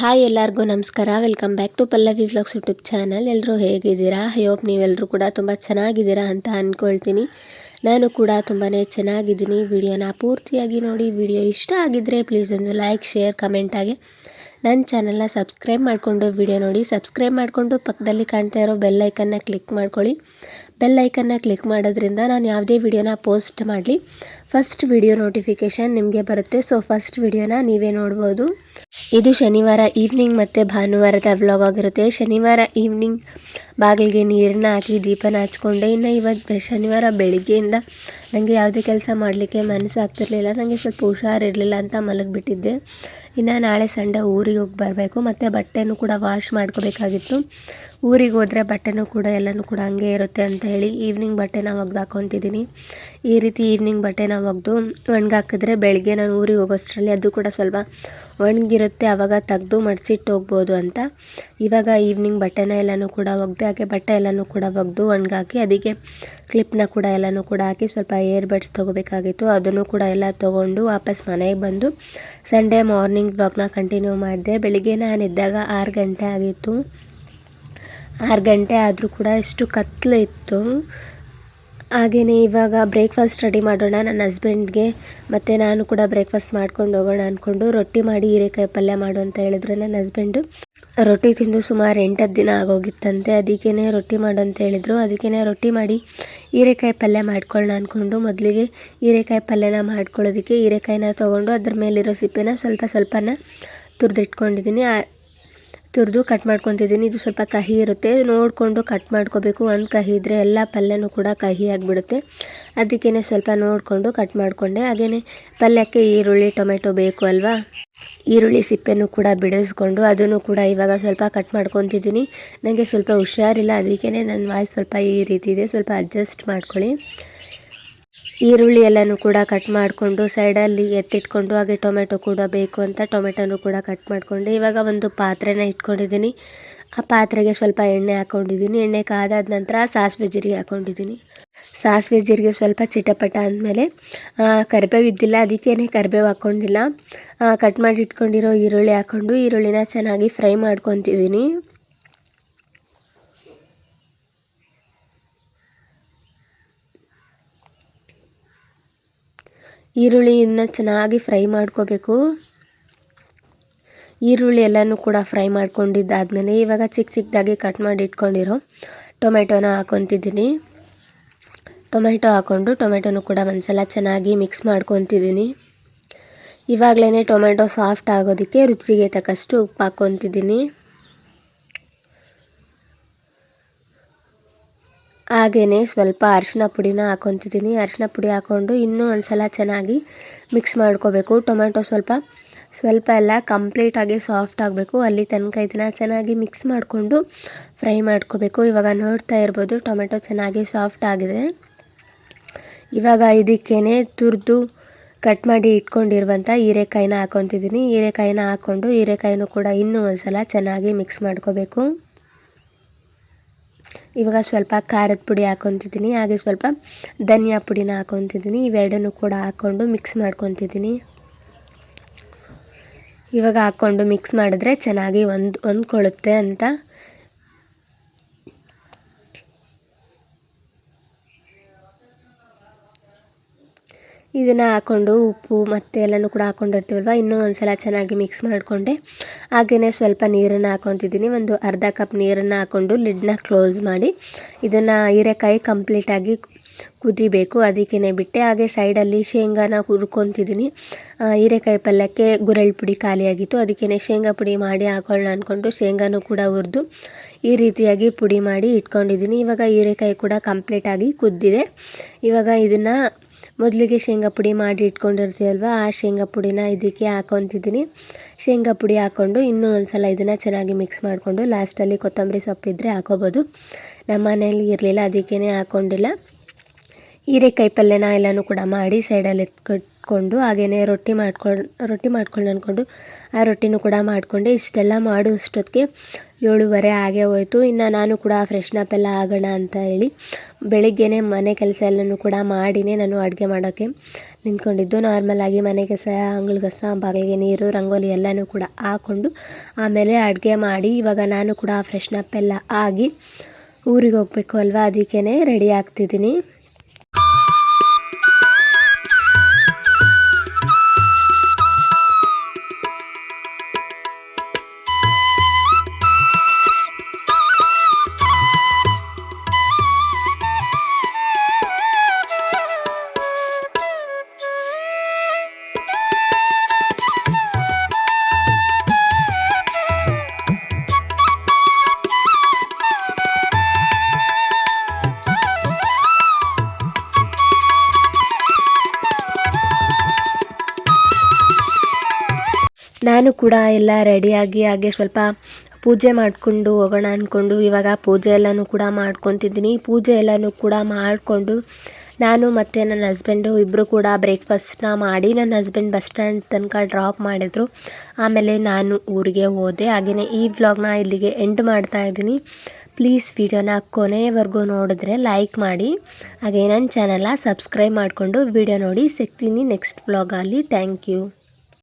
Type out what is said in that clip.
Hi ಎಲ್ಲರಿಗೂ ನಮಸ್ಕಾರ. Welcome back to Pallavi vlogs YouTube channel ಎಲ್ಲರೂ ಹೇಗಿದ್ದೀರಾ? ಹೋಪ್ ನೀವೆಲ್ಲರೂ ಕೂಡ ತುಂಬ ಚೆನ್ನಾಗಿದ್ದೀರಾ ಅಂತ ಅಂದ್ಕೊಳ್ತೀನಿ ನಾನು ಕೂಡ ತುಂಬಾ ಚೆನ್ನಾಗಿದ್ದೀನಿ. ವಿಡಿಯೋನ ಪೂರ್ತಿಯಾಗಿ ನೋಡಿ. ವಿಡಿಯೋ ಇಷ್ಟ ಆಗಿದ್ದರೆ ಪ್ಲೀಸ್ ಒಂದು ಲೈಕ್ ಶೇರ್ ಕಮೆಂಟಾಗಿ ನನ್ನ ಚಾನಲ್ನ ಸಬ್ಸ್ಕ್ರೈಬ್ ಮಾಡಿಕೊಂಡು ವಿಡಿಯೋ ನೋಡಿ. ಸಬ್ಸ್ಕ್ರೈಬ್ ಮಾಡಿಕೊಂಡು ಪಕ್ಕದಲ್ಲಿ ಕಾಣ್ತಾ ಇರೋ ಬೆಲ್ಲೈಕನ್ನ ಕ್ಲಿಕ್ ಮಾಡ್ಕೊಳ್ಳಿ. ಬೆಲ್ಲೈಕನ್ನ ಕ್ಲಿಕ್ ಮಾಡೋದ್ರಿಂದ ನಾನು ಯಾವುದೇ ವಿಡಿಯೋನ ಪೋಸ್ಟ್ ಮಾಡಲಿ. ಫಸ್ಟ್ ವಿಡಿಯೋ ನೋಟಿಫಿಕೇಷನ್ ನಿಮಗೆ ಬರುತ್ತೆ. ಸೊ, ಫಸ್ಟ್ ವಿಡಿಯೋನ ನೀವೇ ನೋಡ್ಬೋದು. ಇದು ಶನಿವಾರ ಈವ್ನಿಂಗ್ ಮತ್ತು ಭಾನುವಾರದ ವ್ಲಾಗ್ ಆಗಿರುತ್ತೆ. ಶನಿವಾರ ಈವ್ನಿಂಗ್ ಬಾಗಿಲಿಗೆ ನೀರನ್ನ ಹಾಕಿ ದೀಪನ ಹಚ್ಕೊಂಡೆ. ಇನ್ನು ಇವತ್ತು ಶನಿವಾರ ಬೆಳಿಗ್ಗೆಯಿಂದ ನನಗೆ ಯಾವುದೇ ಕೆಲಸ ಮಾಡಲಿಕ್ಕೆ ಮನಸ್ಸು ಆಗ್ತಿರಲಿಲ್ಲ. ನನಗೆ ಸ್ವಲ್ಪ ಹುಷಾರಿರಲಿಲ್ಲ ಅಂತ ಮಲಗಿಬಿಟ್ಟಿದ್ದೆ. ಇನ್ನು ನಾಳೆ ಸಂಡೆ ಊರಿಗೆ ಹೋಗಿ ಬರಬೇಕು. ಮತ್ತು ಬಟ್ಟೆನೂ ಕೂಡ ವಾಶ್ ಮಾಡ್ಕೋಬೇಕಾಗಿತ್ತು. ಊರಿಗೆ ಹೋದರೆ ಬಟ್ಟೆನೂ ಕೂಡ ಎಲ್ಲನೂ ಕೂಡ ಹಂಗೆ ಇರುತ್ತೆ ಅಂತ ಹೇಳಿ ಈವ್ನಿಂಗ್ ಬಟ್ಟೆನ ಒಗ್ದು ಹಾಕ್ಕೊತಿದ್ದೀನಿ ಈ ರೀತಿ ಈವ್ನಿಂಗ್ ಬಟ್ಟೆನ ಒಗೆದು ಒಣಗಾಕಿದ್ರೆ ಬೆಳಗ್ಗೆ ನಾನು ಊರಿಗೆ ಹೋಗೋಷ್ಟರಲ್ಲಿ ಅದು ಕೂಡ ಸ್ವಲ್ಪ ಒಣಗಿರುತ್ತೆ. ಆವಾಗ ತೆಗ್ದು ಮಡಿಸಿಟ್ಟು ಹೋಗ್ಬೋದು ಅಂತ. ಇವಾಗ ಈವ್ನಿಂಗ್ ಬಟ್ಟೆನ ಎಲ್ಲನೂ ಕೂಡ ಒಗೆದು, ಹಾಗೆ ಬಟ್ಟೆ ಎಲ್ಲನೂ ಕೂಡ ಒಗೆದು ಒಣಗಾಕಿ, ಅದಕ್ಕೆ ಕ್ಲಿಪ್ನ ಕೂಡ ಎಲ್ಲನೂ ಕೂಡ ಹಾಕಿ ಸ್ವಲ್ಪ ಏರ್ ಬಡ್ಸ್ ತೊಗೋಬೇಕಾಗಿತ್ತು. ಅದನ್ನು ಕೂಡ ಎಲ್ಲ ತೊಗೊಂಡು ವಾಪಸ್ ಮನೆಗೆ ಬಂದು ಸಂಡೇ ಮಾರ್ನಿಂಗ್ ಬ್ಲಾಗ್ನ ಕಂಟಿನ್ಯೂ ಮಾಡಿದೆ. ಬೆಳಿಗ್ಗೆ ನಾನು ಇದ್ದಾಗ ಆರು ಗಂಟೆ ಆಗಿತ್ತು. ಆರು ಗಂಟೆ ಆದರೂ ಕೂಡ ಇಷ್ಟು ಕತ್ಲು ಇತ್ತು ಹಾಗೆಯೇ ಇವಾಗ ಬ್ರೇಕ್ಫಾಸ್ಟ್ ರೆಡಿ ಮಾಡೋಣ. ನನ್ನ ಹಸ್ಬೆಂಡ್ಗೆ ಮತ್ತು ನಾನು ಕೂಡ ಬ್ರೇಕ್ಫಾಸ್ಟ್ ಮಾಡ್ಕೊಂಡು ಹೋಗೋಣ ಅಂದ್ಕೊಂಡು ರೊಟ್ಟಿ ಮಾಡಿ ಹೀರೆಕಾಯಿ ಪಲ್ಯ ಮಾಡು ಅಂತ ಹೇಳಿದ್ರು ನನ್ನ ಹಸ್ಬೆಂಡು ರೊಟ್ಟಿ ತಿಂದು ಸುಮಾರು ಎಂಟತ್ತು ದಿನ ಆಗೋಗಿತ್ತಂತೆ. ಅದಕ್ಕೇ ರೊಟ್ಟಿ ಮಾಡು ಅಂತ ಹೇಳಿದರು. ಅದಕ್ಕೇ ರೊಟ್ಟಿ ಮಾಡಿ ಹೀರೆಕಾಯಿ ಪಲ್ಯ ಮಾಡ್ಕೊಳ್ಳೋಣ ಅಂದ್ಕೊಂಡು ಮೊದಲಿಗೆ ಹೀರೆಕಾಯಿ ಪಲ್ಯನ ಮಾಡ್ಕೊಳ್ಳೋದಕ್ಕೆ ಹೀರೆಕಾಯಿನ ತೊಗೊಂಡು ಅದ್ರ ಮೇಲಿರೋ ಸಿಪ್ಪೆನ ಸ್ವಲ್ಪ ಸ್ವಲ್ಪನ ತುರಿದಿಟ್ಕೊಂಡಿದ್ದೀನಿ. ತುರಿದು ಕಟ್ ಮಾಡ್ಕೊತಿದ್ದೀನಿ. ಇದು ಸ್ವಲ್ಪ ಕಹಿ ಇರುತ್ತೆ. ನೋಡಿಕೊಂಡು ಕಟ್ ಮಾಡ್ಕೋಬೇಕು. ಒಂದು ಕಹಿ ಇದ್ದರೆ ಎಲ್ಲ ಪಲ್ಯನೂ ಕೂಡ ಕಹಿ ಆಗಿಬಿಡುತ್ತೆ. ಅದಕ್ಕೇ ಸ್ವಲ್ಪ ನೋಡಿಕೊಂಡು ಕಟ್ ಮಾಡಿಕೊಂಡೆ. ಹಾಗೆಯೇ ಪಲ್ಯಕ್ಕೆ ಈರುಳ್ಳಿ, ಟೊಮೆಟೊ ಬೇಕು ಅಲ್ವಾ? ಈರುಳ್ಳಿ ಸಿಪ್ಪೆನೂ ಕೂಡ ಬಿಡಿಸ್ಕೊಂಡು ಅದನ್ನು ಕೂಡ ಇವಾಗ ಸ್ವಲ್ಪ ಕಟ್ ಮಾಡ್ಕೊತಿದ್ದೀನಿ. ನನಗೆ ಸ್ವಲ್ಪ ಹುಷಾರಿಲ್ಲ ಅದಕ್ಕೇ ನನ್ನ ವಾಯ್ಸ್ ಸ್ವಲ್ಪ ಈ ರೀತಿ ಇದೆ. ಸ್ವಲ್ಪ ಅಡ್ಜಸ್ಟ್ ಮಾಡ್ಕೊಳ್ಳಿ. ಈರುಳ್ಳಿ ಎಲ್ಲನೂ ಕೂಡ ಕಟ್ ಮಾಡಿಕೊಂಡು ಸೈಡಲ್ಲಿ ಎತ್ತಿಟ್ಕೊಂಡು ಹಾಗೆ ಟೊಮೆಟೊ ಕೂಡ ಬೇಕು ಅಂತ ಟೊಮೆಟೊನು ಕೂಡ ಕಟ್ ಮಾಡಿಕೊಂಡು ಇವಾಗ ಒಂದು ಪಾತ್ರೆನ ಇಟ್ಕೊಂಡಿದ್ದೀನಿ. ಆ ಪಾತ್ರೆಗೆ ಸ್ವಲ್ಪ ಎಣ್ಣೆ ಹಾಕ್ಕೊಂಡಿದ್ದೀನಿ ಎಣ್ಣೆ ಕಾದಾದ ನಂತರ ಸಾಸಿವೆ ಜೀರಿಗೆ ಹಾಕ್ಕೊಂಡಿದ್ದೀನಿ ಸಾಸಿವೆ ಜೀರಿಗೆ ಸ್ವಲ್ಪ ಚಿಟಪಟ ಅಂದಮೇಲೆ ಕರಿಬೇವು ಇದ್ದಿಲ್ಲ. ಅದಕ್ಕೇನೆ ಕರಿಬೇವು ಹಾಕ್ಕೊಂಡಿಲ್ಲ ಕಟ್ ಮಾಡಿ ಇಟ್ಕೊಂಡಿರೋ ಈರುಳ್ಳಿ ಹಾಕ್ಕೊಂಡು ಈರುಳ್ಳಿನ ಚೆನ್ನಾಗಿ ಫ್ರೈ ಮಾಡ್ಕೊತಿದ್ದೀನಿ. ಈರುಳ್ಳಿಯನ್ನು ಚೆನ್ನಾಗಿ ಫ್ರೈ ಮಾಡ್ಕೋಬೇಕು. ಈರುಳ್ಳಿ ಎಲ್ಲನೂ ಕೂಡ ಫ್ರೈ ಮಾಡ್ಕೊಂಡಿದ್ದಾದಮೇಲೆ ಇವಾಗ ಚಿಕ್ಕ ಚಿಕ್ಕದಾಗಿ ಕಟ್ ಮಾಡಿ ಇಟ್ಕೊಂಡಿರೋ ಟೊಮೆಟೊನ ಹಾಕೊತಿದ್ದೀನಿ. ಟೊಮೆಟೊ ಹಾಕ್ಕೊಂಡು ಟೊಮೆಟೊನು ಕೂಡ ಒಂದ್ಸಲ ಚೆನ್ನಾಗಿ ಮಿಕ್ಸ್ ಮಾಡ್ಕೊತಿದ್ದೀನಿ. ಇವಾಗಲೇ ಟೊಮೆಟೊ ಸಾಫ್ಟ್ ಆಗೋದಕ್ಕೆ ರುಚಿಗೆ ತಕ್ಕಷ್ಟು ಉಪ್ಪು ಹಾಕ್ಕೊತಿದ್ದೀನಿ ಹಾಗೆಯೇ ಸ್ವಲ್ಪ ಅರಿಶಿನ ಪುಡಿನ ಹಾಕ್ಕೊತಿದ್ದೀನಿ ಅರಿಶಿನ ಪುಡಿ ಹಾಕ್ಕೊಂಡು ಇನ್ನೂ ಒಂದು ಸಲ ಚೆನ್ನಾಗಿ ಮಿಕ್ಸ್ ಮಾಡ್ಕೋಬೇಕು. ಟೊಮೆಟೊ ಸ್ವಲ್ಪ ಸ್ವಲ್ಪ ಎಲ್ಲ ಕಂಪ್ಲೀಟಾಗಿ ಸಾಫ್ಟ್ ಆಗಬೇಕು. ಅಲ್ಲಿ ತನಕ ಇದನ್ನು ಚೆನ್ನಾಗಿ ಮಿಕ್ಸ್ ಮಾಡಿಕೊಂಡು ಫ್ರೈ ಮಾಡ್ಕೋಬೇಕು. ಇವಾಗ ನೋಡ್ತಾ ಇರ್ಬೋದು ಟೊಮೆಟೊ ಚೆನ್ನಾಗಿ ಸಾಫ್ಟ್ ಆಗಿದೆ. ಇವಾಗ ಇದಕ್ಕೇ ತುರಿದು ಕಟ್ ಮಾಡಿ ಇಟ್ಕೊಂಡಿರುವಂಥ ಹೀರೆಕಾಯಿನ ಹಾಕೊತಿದ್ದೀನಿ. ಹೀರೆಕಾಯಿನ ಹಾಕ್ಕೊಂಡು ಹೀರೆಕಾಯಿನೂ ಕೂಡ ಇನ್ನೂ ಒಂದು ಸಲ ಚೆನ್ನಾಗಿ ಮಿಕ್ಸ್ ಮಾಡ್ಕೋಬೇಕು. ಇವಾಗ ಸ್ವಲ್ಪ ಖಾರದ ಪುಡಿ ಹಾಕೊತಿದ್ದೀನಿ. ಹಾಗೆ ಸ್ವಲ್ಪ ಧನಿಯಾ ಪುಡಿನ ಹಾಕೊತಿದ್ದೀನಿ. ಇವೆರಡನ್ನೂ ಕೂಡ ಹಾಕ್ಕೊಂಡು ಮಿಕ್ಸ್ ಮಾಡ್ಕೊತಿದ್ದೀನಿ. ಇವಾಗ ಹಾಕ್ಕೊಂಡು ಮಿಕ್ಸ್ ಮಾಡಿದ್ರೆ ಚೆನ್ನಾಗಿ ಒಂದು, ಹೊಂದ್ಕೊಳ್ಳುತ್ತೆ ಅಂತ. ಇದನ್ನು ಹಾಕ್ಕೊಂಡು ಉಪ್ಪು ಮತ್ತು ಎಲ್ಲನೂ ಕೂಡ ಹಾಕ್ಕೊಂಡಿರ್ತೀವಲ್ವ ಇನ್ನೂ ಒಂದು ಸಲ ಚೆನ್ನಾಗಿ ಮಿಕ್ಸ್ ಮಾಡಿಕೊಂಡೆ. ಹಾಗೆಯೇ ಸ್ವಲ್ಪ ನೀರನ್ನು ಹಾಕ್ಕೊತಿದ್ದೀನಿ ಒಂದು ಅರ್ಧ ಕಪ್ ನೀರನ್ನು ಹಾಕ್ಕೊಂಡು ಲಿಡ್ನ ಕ್ಲೋಸ್ ಮಾಡಿ. ಇದನ್ನು ಹೀರೆಕಾಯಿ ಕಂಪ್ಲೀಟಾಗಿ ಕುದಿಬೇಕು ಅದಕ್ಕೇ ಬಿಟ್ಟೆ. ಹಾಗೆ ಸೈಡಲ್ಲಿ ಶೇಂಗಾನ ಹುರ್ಕೊತಿದ್ದೀನಿ ಹೀರೆಕಾಯಿ ಪಲ್ಯಕ್ಕೆ ಗುರೆಳ್ಳು ಪುಡಿ ಖಾಲಿಯಾಗಿತ್ತು. ಅದಕ್ಕೇ ಶೇಂಗಾ ಪುಡಿ ಮಾಡಿ ಹಾಕೊಳ್ಳೋಣ ಅಂದ್ಕೊಂಡು ಶೇಂಗಾನೂ ಕೂಡ ಹುರಿದು ಈ ರೀತಿಯಾಗಿ ಪುಡಿ ಮಾಡಿ ಇಟ್ಕೊಂಡಿದ್ದೀನಿ ಇವಾಗ ಹೀರೆಕಾಯಿ ಕೂಡ ಕಂಪ್ಲೀಟಾಗಿ ಕುದ್ದಿದೆ. ಇವಾಗ ಇದನ್ನು ಮೊದಲಿಗೆ ಶೇಂಗಾ ಪುಡಿ ಮಾಡಿ ಇಟ್ಕೊಂಡಿರ್ತೀವಲ್ವ, ಆ ಶೇಂಗಾ ಪುಡಿನ ಇದಕ್ಕೆ ಹಾಕೊತಿದ್ದೀನಿ ಶೇಂಗಾ ಪುಡಿ ಹಾಕ್ಕೊಂಡು ಇನ್ನೂ ಒಂದು ಸಲ ಇದನ್ನು ಚೆನ್ನಾಗಿ ಮಿಕ್ಸ್ ಮಾಡಿಕೊಂಡು ಲಾಸ್ಟಲ್ಲಿ ಕೊತ್ತಂಬರಿ ಸೊಪ್ಪಿದ್ರೆ ಹಾಕೋಬೋದು. ನಮ್ಮ ಮನೇಲಿ ಇರಲಿಲ್ಲ ಅದಕ್ಕೇ ಹಾಕ್ಕೊಂಡಿಲ್ಲ ಹೀರೆಕಾಯಿ ಪಲ್ಯನ ಎಲ್ಲನೂ ಕೂಡ ಮಾಡಿ ಸೈಡಲ್ಲಿ ಎತ್ಕೊಟ್ಕೊಂಡು ಹಾಗೆಯೇ ರೊಟ್ಟಿ ಮಾಡ್ಕೊಂಡು ರೊಟ್ಟಿ ಮಾಡ್ಕೊಂಡು ಅಂದ್ಕೊಂಡು ಆ ರೊಟ್ಟಿನೂ ಕೂಡ ಮಾಡಿಕೊಂಡೆ. ಇಷ್ಟೆಲ್ಲ ಮಾಡುವಷ್ಟೊತ್ತಿಗೆ ಏಳುವರೆ ಆಗೇ ಹೋಯ್ತು. ಇನ್ನು ನಾನು ಕೂಡ ಫ್ರೆಶ್ನಪ್ ಎಲ್ಲ ಆಗೋಣ ಅಂತ ಹೇಳಿ ಬೆಳಿಗ್ಗೆನೇ ಮನೆ ಕೆಲಸ ಎಲ್ಲನೂ ಕೂಡ ಮಾಡಿನೇ ನಾನು ಅಡುಗೆ ಮಾಡೋಕ್ಕೆ ನಿಂತ್ಕೊಂಡಿದ್ದು. ನಾರ್ಮಲಾಗಿ ಮನೆ ಕೆಲಸ, ಅಂಗಳ ಕಸ, ಬಾಗಿಲಿಗೆ ನೀರು, ರಂಗೋಲಿ ಎಲ್ಲನೂ ಕೂಡ ಹಾಕ್ಕೊಂಡು ಆಮೇಲೆ ಅಡುಗೆ ಮಾಡಿ ಇವಾಗ ನಾನು ಕೂಡ ಫ್ರೆಶ್ನಪ್ ಎಲ್ಲ ಆಗಿ ಊರಿಗೆ ಹೋಗಬೇಕು ಅಲ್ವಾ? ಅದಕ್ಕೇ ರೆಡಿ ಆಗ್ತಿದ್ದೀನಿ. ನಾನು ಕೂಡ ಎಲ್ಲ ರೆಡಿಯಾಗಿ ಹಾಗೆ ಸ್ವಲ್ಪ ಪೂಜೆ ಮಾಡಿಕೊಂಡು ಹೋಗೋಣ ಅಂದ್ಕೊಂಡು ಇವಾಗ ಪೂಜೆ ಎಲ್ಲನೂ ಕೂಡ ಮಾಡ್ಕೊತಿದ್ದೀನಿ. ಪೂಜೆ ಎಲ್ಲನೂ ಕೂಡ ಮಾಡಿಕೊಂಡು ನಾನು ಮತ್ತು ನನ್ನ ಹಸ್ಬೆಂಡು ಇಬ್ಬರು ಕೂಡ ಬ್ರೇಕ್ಫಾಸ್ಟ್ನ ಮಾಡಿ ನನ್ನ ಹಸ್ಬೆಂಡ್ ಬಸ್ ಸ್ಟ್ಯಾಂಡ್ ತನಕ ಡ್ರಾಪ್ ಮಾಡಿದರು. ಆಮೇಲೆ ನಾನು ಊರಿಗೆ ಹೋದೆ. ಹಾಗೆಯೇ ಈ ವ್ಲಾಗ್ನ ಇಲ್ಲಿಗೆ ಎಂಡ್ ಮಾಡ್ತಾ ಇದ್ದೀನಿ. ಪ್ಲೀಸ್ ವಿಡಿಯೋನ ಕೊನೆಯವರೆಗೂ ನೋಡಿದ್ರೆ ಲೈಕ್ ಮಾಡಿ. ಹಾಗೆ ನನ್ನ ಚಾನಲ್ನ ಸಬ್ಸ್ಕ್ರೈಬ್ ಮಾಡಿಕೊಂಡು ವಿಡಿಯೋ ನೋಡಿ. ಸಿಗ್ತೀನಿ ನೆಕ್ಸ್ಟ್ ವ್ಲಾಗಲ್ಲಿ ಥ್ಯಾಂಕ್ ಯು